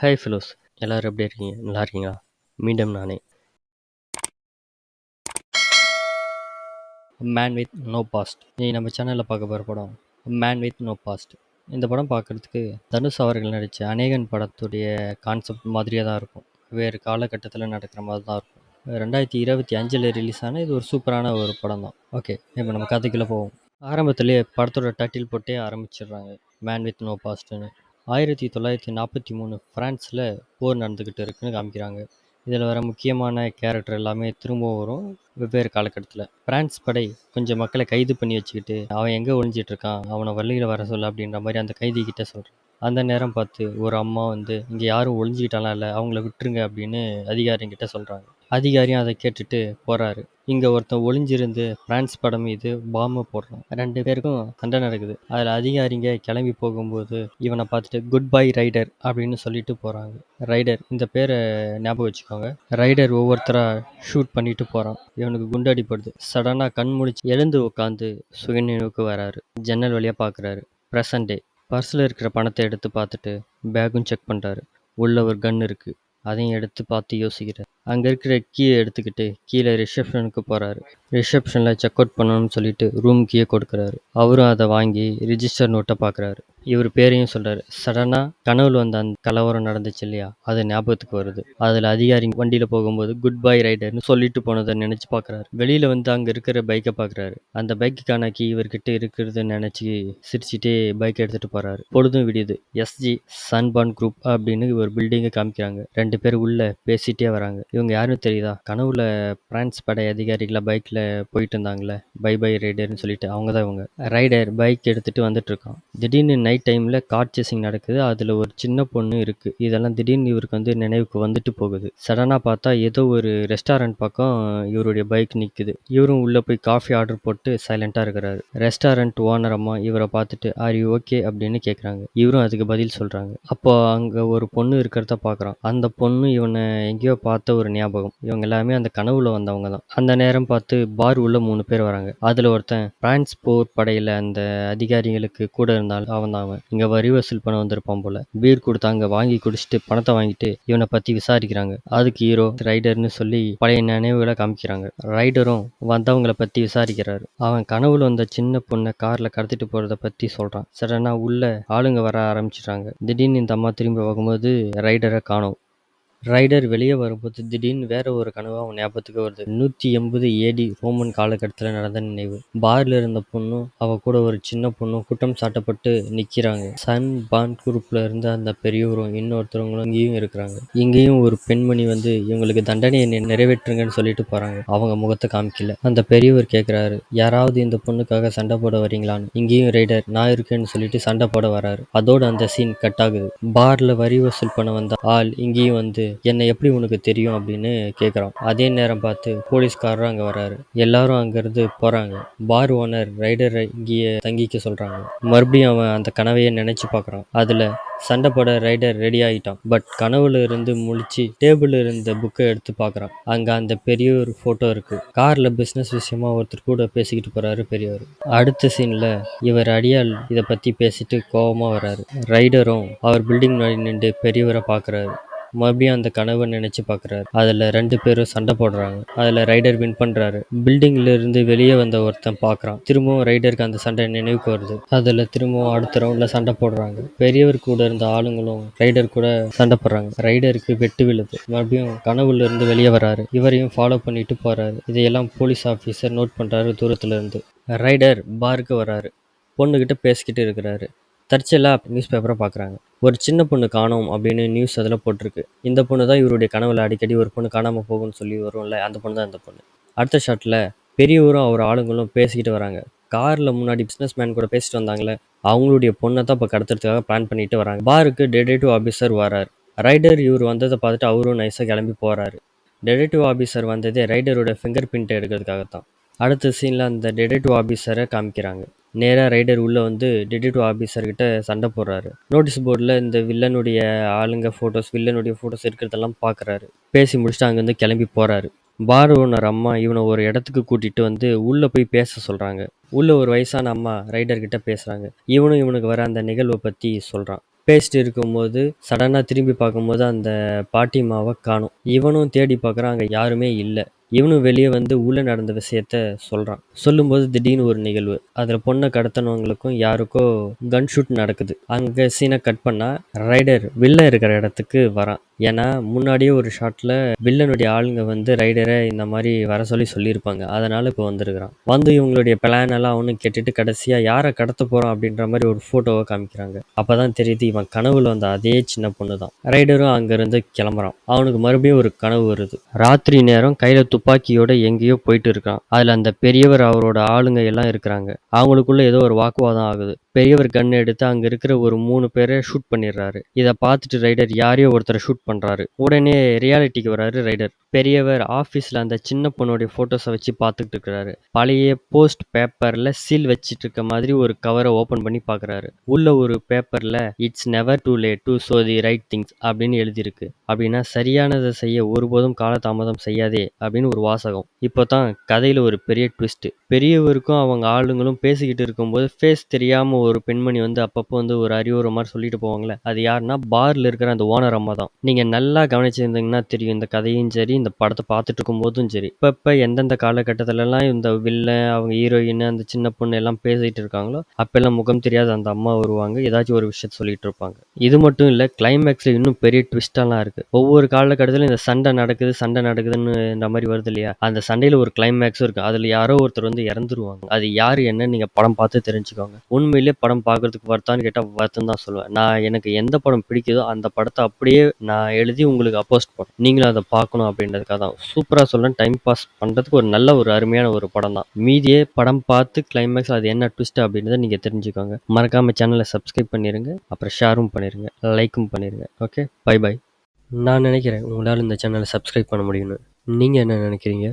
Hi fellows எல்லோரும் எப்படி இருக்கீங்க? நல்லா இருக்கீங்களா? மீண்டும் நானே. மேன் வித் நோ பாஸ்ட் நீ நம்ம சேனலில் பார்க்க போகிற படம் மேன் வித் நோ பாஸ்ட் இந்த படம் பார்க்குறதுக்கு தனுஷ் அவர்கள் நடித்த அநேகன் படத்துடைய கான்செப்ட் மாதிரியே தான் இருக்கும். வேறு காலகட்டத்தில் நடக்கிற மாதிரி தான் இருக்கும். ரெண்டாயிரத்தி இருபத்தி அஞ்சில் ரிலீஸ் ஆன இது ஒரு சூப்பரான ஒரு படம் தான். ஓகே இப்போ நம்ம கதைக்குள்ளே போவோம். ஆரம்பத்துலேயே படத்தோட டைட்டில் போட்டே ஆரம்பிச்சிடுறாங்க. மேன் வித் நோ பாஸ்ட்டுன்னு ஆயிரத்தி தொள்ளாயிரத்தி நாற்பத்தி மூணு ஃப்ரான்ஸில் போர் நடந்துக்கிட்டு இருக்குன்னு காமிக்கிறாங்க. இதில் வர முக்கியமான கேரக்டர் எல்லாமே திரும்பவும் வரும் வெவ்வேறு காலகட்டத்தில். பிரான்ஸ் படை கொஞ்சம் மக்களை கைது பண்ணி வச்சுக்கிட்டு அவன் எங்கே ஒழிஞ்சிட்டு இருக்கான் அவனை வள்ளியில் வர சொல்ல அப்படின்ற மாதிரி அந்த கைதி கிட்ட சொல்கிறான் அந்த நேரம் பார்த்து ஒரு அம்மா வந்து இங்கே யாரும் ஒழிஞ்சிக்கிட்டாலாம் இல்லை அவங்கள விட்டுருங்க அப்படின்னு அதிகாரிங்கிட்ட சொல்கிறாங்க அதிகாரியும் அதை கேட்டுட்டு போறாரு. இங்கே ஒருத்தன் ஒளிஞ்சிருந்து பிரான்ஸ் படம் மீது பாம்பு போடுறான். ரெண்டு பேருக்கும் சண்டை நடக்குது. அதில் அதிகாரிங்க கிளம்பி போகும்போது இவனை பார்த்துட்டு குட் பை ரைடர் அப்படின்னு சொல்லிட்டு போகிறாங்க ரைடர் இந்த பேரை ஞாபகம் வச்சுக்கோங்க. ரைடர் ஒவ்வொருத்தராக ஷூட் பண்ணிட்டு போகிறான் இவனுக்கு குண்டடிப்படுது. சடனாக கண் முடிச்சு எழுந்து உட்காந்து சுயநினைவுக்கு வராரு. ஜன்னல் வழியாக பார்க்குறாரு ப்ரெசன்ட் டே பர்ஸில் இருக்கிற பணத்தை எடுத்து பார்த்துட்டு பேக்கும் செக் பண்ணுறாரு உள்ள ஒரு கன் இருக்குது அதையும் எடுத்து பார்த்து யோசிக்கிறார். அங்கே இருக்கிற கீயை எடுத்துக்கிட்டு கீழே ரிசப்ஷனுக்கு போகிறாரு ரிசப்ஷனில் செக் அவுட் பண்ணணும்னு சொல்லிட்டு ரூம் கீயை கொடுக்குறாரு. அவரும் அதை வாங்கி ரிஜிஸ்டர் நோட்டை பார்க்குறாரு இவர் பேரையும் சொல்கிறாரு சடனாக கனவுல வந்த அந்த கலவரம் நடந்துச்சு இல்லையா? அது ஞாபகத்துக்கு வருது. அதில் அதிகாரி வண்டியில் போகும்போது குட் பை ரைடர்னு சொல்லிட்டு போனதை நினச்சி பார்க்குறாரு வெளியில் வந்து அங்கே இருக்கிற பைக்கை பார்க்குறாரு அந்த பைக்குக்கான கீ இவர்கிட்ட இருக்கிறத நினச்சி சிரிச்சிட்டே பைக் எடுத்துகிட்டு போகிறாரு பொழுதும் விடியுது. எஸ்ஜி சன்பான் குரூப் அப்படின்னு ஒரு பில்டிங்கை காமிக்கிறாங்க. ரெண்டு பேர் உள்ளே பேசிட்டே வராங்க. இவங்க யாரும் தெரியுதா? கனவுல பிரான்ஸ் படை அதிகாரிகளை பைக்கில் போயிட்டு இருந்தாங்களே பை பை ரைடர்னு சொல்லிட்டு அவங்க தான் இவங்க. ரைடர் பைக் எடுத்துகிட்டு வந்துட்டுருக்கான். திடீர்னு நைட் டைமில் கார் சேசிங் நடக்குது அதில் ஒரு சின்ன பொண்ணு இருக்குது இதெல்லாம் திடீர்னு இவருக்கு வந்து நினைவுக்கு வந்துட்டு போகுது. சடனாக பார்த்தா ஏதோ ஒரு ரெஸ்டாரண்ட் பக்கம் இவருடைய பைக் நிற்குது இவரும் உள்ளே போய் காஃபி ஆர்டர் போட்டு சைலண்ட்டாக இருக்கிறாரு. ரெஸ்டாரண்ட் ஓனர் அம்மா இவரை பார்த்துட்டு ஆர் யூ ஓகே அப்படின்னு கேட்குறாங்க இவரும் அதுக்கு பதில் சொல்கிறாங்க அப்போ அங்கே ஒரு பொண்ணு இருக்கிறத பார்க்குறான் அந்த பொண்ணு இவனை எங்கேயோ பார்த்த ஒரு ஞாபகம். இவங்க எல்லாமே அந்த கனவுல வந்தவங்க தான் அந்த நேரம் பார்த்து பார் உள்ள மூணு பேர் வராங்க. அதில் ஒருத்தன் பிரான்ஸ் போர் படையில் அந்த அதிகாரிகளுக்கு கூட இருந்தாலும் அவன் தான் அவன். இங்கே வரி வசூல் பண்ண வந்திருப்பான் போல. பீர் கொடுத்தாங்க வாங்கி குடிச்சிட்டு பணத்தை வாங்கிட்டு இவனை பற்றி விசாரிக்கிறாங்க. அதுக்கு ஹீரோ ரைடர்னு சொல்லி பழைய நினைவுகளை காமிக்கிறாங்க. ரைடரும் வந்தவங்களை பற்றி விசாரிக்கிறாரு. அவன் கனவுல வந்த சின்ன பொண்ணை காரில் கடத்திட்டு போகிறத பற்றி சொல்கிறான் சடனாக உள்ள ஆளுங்க வர ஆரம்பிச்சிடுறாங்க. திடீர்னு இந்த அம்மா திரும்பி பார்க்கும்போது ரைடரை காணும். ரைடர் வெளியே வரும்போது திடீர்னு வேற ஒரு கனவு அவன் ஞாபகத்துக்கு வருது. நூற்றி எண்பது ஏடி ரோமன் காலகட்டத்தில் நடந்த நினைவு. பார்ல இருந்த பொண்ணும் அவ கூட ஒரு சின்ன பொண்ணும் குற்றம் சாட்டப்பட்டு நிற்கிறாங்க சன் பான் குரூப்ல இருந்த அந்த பெரியவரும் இன்னொருத்தவங்களும் இங்கேயும் இருக்கிறாங்க. இங்கேயும் ஒரு பெண்மணி வந்து இவங்களுக்கு தண்டனையை நிறைவேற்றுங்கன்னு சொல்லிட்டு போறாங்க. அவங்க முகத்தை காமிக்கல. அந்த பெரியவர் கேட்கிறாரு யாராவது இந்த பொண்ணுக்காக சண்டை போட வரீங்களான்னு? இங்கேயும் ரைடர் நான் இருக்கேன்னு சொல்லிட்டு சண்டை போட வராரு. அதோட அந்த சீன் கட் ஆகுது. பார்ல வரி வசூல் பண்ண வந்த ஆள் இங்கேயும் வந்து என்னை எப்படி உனக்கு தெரியும் அப்படின்னு கேட்குறான் அதே நேரம் பார்த்து போலீஸ்காரரும் அங்கே வராரு. எல்லாரும் அங்கேருந்து போகிறாங்க பார் ஓனர் ரைடரை இங்கேயே தங்கிக்க சொல்கிறாங்க மறுபடியும் அவன் அந்த கனவையே நினச்சி பார்க்குறான் அதில் சண்டை போட ரைடர் ரெடி ஆகிட்டான் பட் கனவுல இருந்து முழிச்சு டேபிள் இருந்த புக்கை எடுத்து பார்க்குறான் அங்கே அந்த பெரிய ஒரு ஃபோட்டோ இருக்கு. காரில் பிஸ்னஸ் விஷயமா ஒருத்தர் கூட பேசிக்கிட்டு போறாரு பெரியவர் அடுத்த சீனில் இவர் அடியாள் இதை பற்றி பேசிட்டு கோபமாக வராரு. ரைடரும் அவர் பில்டிங் முன்னாடி நின்று பெரியவரை பார்க்குறாரு மறுபடியும் அந்த கனவை நினைச்சு பார்க்குறாரு அதில் ரெண்டு பேரும் சண்டை போடுறாங்க. அதில் ரைடர் வின் பண்ணுறாரு பில்டிங்ல இருந்து வெளியே வந்த ஒருத்தன் பார்க்குறான் திரும்பவும் ரைடருக்கு அந்த சண்டை நினைவுக்கு வருது. அதில் திரும்பவும் அடுத்த ரவுண்டில் சண்டை போடுறாங்க. பெரியவர் கூட இருந்த ஆளுங்களும் ரைடர் கூட சண்டை போடுறாங்க. ரைடருக்கு வெட்டு விழுது. மறுபடியும் கனவுல இருந்து வெளியே வராரு. இவரையும் ஃபாலோ பண்ணிட்டு போறாரு. இதையெல்லாம் போலீஸ் ஆஃபீஸர் நோட் பண்ணுறாரு தூரத்துல இருந்து. ரைடர் பாருக்கு வராரு. பொண்ணுக்கிட்ட பேசிக்கிட்டு இருக்கிறாரு. தற்செயலாக நியூஸ் பேப்பரை பார்க்குறாங்க ஒரு சின்ன பொண்ணு காணோம் அப்படின்னு நியூஸ் அதில் போட்டிருக்கு. இந்த பொண்ணு தான் இவருடைய கனவுல அடிக்கடி ஒரு பொண்ணு காணாமல் போகும்னு சொல்லி வரும்ல அந்த பொண்ணு தான் இந்த பொண்ணு. அடுத்த ஷாட்டில் பெரியவரும் அவர் ஆளுங்களும் பேசிக்கிட்டு வராங்க. காரில் முன்னாடி பிஸ்னஸ் மேன் கூட பேசிட்டு வந்தாங்களே அவங்களுடைய பொண்ணை தான் இப்போ கடத்துறதுக்காக பிளான் பண்ணிட்டு வராங்க. பாருக்கு டெடேட்டிவ் ஆஃபீஸர் வரார். ரைடர் இவர் வந்ததை பார்த்துட்டு அவரும் நைஸாக கிளம்பி போகிறாரு டெடேட்டிவ் ஆஃபீஸர் வந்ததே ரைடரோட ஃபிங்கர் பிரிண்ட் எடுக்கிறதுக்காக தான் அடுத்த சீனில் அந்த டெடேட்டிவ் ஆஃபீஸரை காமிக்கிறாங்க. நேராக ரைடர் உள்ளே வந்து டிடெக்டிவ் ஆஃபீஸர்கிட்ட சண்டை போடுறாரு. நோட்டீஸ் போர்டில் இந்த வில்லனுடைய ஆளுங்க ஃபோட்டோஸ் வில்லனுடைய ஃபோட்டோஸ் இருக்கிறதெல்லாம் பார்க்குறாரு பேசி முடிச்சுட்டு அங்கேருந்து கிளம்பி போகிறாரு பார் ஓனர் அம்மா இவனை ஒரு இடத்துக்கு கூட்டிகிட்டு வந்து உள்ளே போய் பேச சொல்கிறாங்க உள்ளே ஒரு வயசான அம்மா ரைடர்கிட்ட பேசுகிறாங்க இவனும் இவனுக்கு வர அந்த நிகழ்வை பற்றி சொல்கிறான் பேசிட்டு இருக்கும்போது சடனாக திரும்பி பார்க்கும்போது அந்த பாட்டிமாவை காணும். இவனும் தேடி பார்க்குறான் அங்கே யாருமே இல்லை. இவனும் வெளியே வந்து உள்ளே நடந்த விஷயத்த சொல்கிறான் சொல்லும்போது திடீர்னு ஒரு நிகழ்வு. அதில் பொண்ணை கடத்தினவங்களுக்கும் யாருக்கோ கன் ஷூட் நடக்குது. அங்கே சீனை கட் பண்ணால் ரைடர் வில்ல இருக்கிற இடத்துக்கு வரான். ஏன்னா முன்னாடியே ஒரு ஷாட்டில் வில்லனுடைய ஆளுங்க வந்து ரைடரை இந்த மாதிரி வர சொல்லி சொல்லியிருப்பாங்க. அதனால் இப்போ வந்திருக்கிறான். வந்து இவங்களுடைய பிளான் எல்லாம் அவனு கேட்டுட்டு கடைசியாக யாரை கடத்த போகிறான் அப்படின்ற மாதிரி ஒரு ஃபோட்டோவை காமிக்கிறாங்க. அப்போ தான் தெரியுது இவன் கனவுல வந்த அதே சின்ன பொண்ணு தான் ரைடரும் அங்கேருந்து கிளம்புறான். அவனுக்கு மறுபடியும் ஒரு கனவு வருது. ராத்திரி நேரம் கையில் துப்பாக்கியோட எங்கேயோ போயிட்டு இருக்கான். அதில் அந்த பெரியவர் அவரோட ஆளுங்க எல்லாம் இருக்கிறாங்க. அவங்களுக்குள்ள ஏதோ ஒரு வாக்குவாதம் ஆகுது. பெரியவர் கன் எடுத்து அங்கே இருக்கிற ஒரு மூணு பேரை ஷூட் பண்ணிடுறாரு. இதை பார்த்துட்டு ரைடர் யாரையோ ஒருத்தரை ஷூட் பண்ணுறாரு உடனே ரியாலிட்டிக்கு வராரு ரைடர் பெரியவர் ஆஃபீஸில் அந்த சின்ன பொண்ணுடைய ஃபோட்டோஸை வச்சு பார்த்துக்கிட்டு இருக்கிறாரு. பழைய போஸ்ட் பேப்பரில் சீல் வச்சிட்டு இருக்க மாதிரி ஒரு கவரை ஓப்பன் பண்ணி பார்க்குறாரு. உள்ள ஒரு பேப்பரில் it's never too late to sow the right things அப்படின்னு எழுதியிருக்கு. அப்படின்னா சரியானதை செய்ய ஒருபோதும் காலதாமதம் செய்யாதே அப்படின்னு ஒரு வாசகம். இப்போ தான் கதையில் ஒரு பெரிய ட்விஸ்ட் பெரியவருக்கும் அவங்க ஆளுங்களும் பேசிக்கிட்டு இருக்கும்போது ஃபேஸ் தெரியாமல் ஒரு பெண்மணி வந்து அப்பப்போ வந்து ஒரு அறிவுரை மாதிரி சொல்லிட்டு போவாங்களே அது யாருன்னா பார்ல இருக்கிற அந்த ஓனர் அம்மா தான். நீங்கள் நல்லா கவனிச்சிருந்தீங்கன்னா தெரியும் இந்த கதையும் சரி இந்த படத்தை பார்த்துட்டு இருக்கும்போதும் சரி. இப்ப எந்தெந்த காலகட்டத்திலலாம் இந்த வில்லன் அவங்க ஹீரோயின் அந்த சின்ன பொண்ணு எல்லாம் பேசிகிட்டு இருக்காங்களோ அப்பெல்லாம் முகம் தெரியாத அந்த அம்மா வருவாங்க ஏதாச்சும் ஒரு விஷயத்த சொல்லிட்டு இருப்பாங்க. இது மட்டும் இல்லை கிளைமேக்ஸ்ல இன்னும் பெரிய ட்விஸ்டெல்லாம் இருக்குது ஒவ்வொரு காலகட்டத்திலும் இந்த சண்டை நடக்குது சண்டை நடக்குதுன்னு இந்த மாதிரி வருது இல்லையா? அந்த சண்டையில் ஒரு கிளைமேக்ஸும் இருக்கு. அதில் யாரோ ஒருத்தர் வந்து இறந்துருவாங்க. அது யார் என்ன நீங்கள் படம் பார்த்து தெரிஞ்சுக்கோங்க. உண்மையிலே படம் பார்க்கறதுக்கு வர்த்தான்னு கேட்டால் வருத்தம் தான் சொல்லுவேன். நான் எனக்கு எந்த படம் பிடிக்குதோ அந்த படத்தை அப்படியே நான் எழுதி உங்களுக்கு அப்போஸ்ட் பண்ணுறேன் நீங்களும் அதை பார்க்கணும் அப்படின்றதுக்காக தான். சூப்பராக சொல்கிறேன் டைம் பாஸ் பண்ணுறதுக்கு ஒரு நல்ல ஒரு அருமையான ஒரு படம் தான். மீதியே படம் பார்த்து கிளைமேக்ஸ் அது என்ன ட்விஸ்ட் அப்படின்றத நீங்கள் தெரிஞ்சுக்கோங்க. மறக்காமல் சேனலை சப்ஸ்கிரைப் பண்ணிடுங்க அப்புறம் ஷேரும் பண்ணிடுங்க லைக்கும் பண்ணிடுங்க ஓகே பை பை நான் நினைக்கிறேன் உங்களால் இந்த சேனலை சப்ஸ்கிரைப் பண்ண முடியும்னு. நீங்கள் என்ன நினைக்கிறீங்க?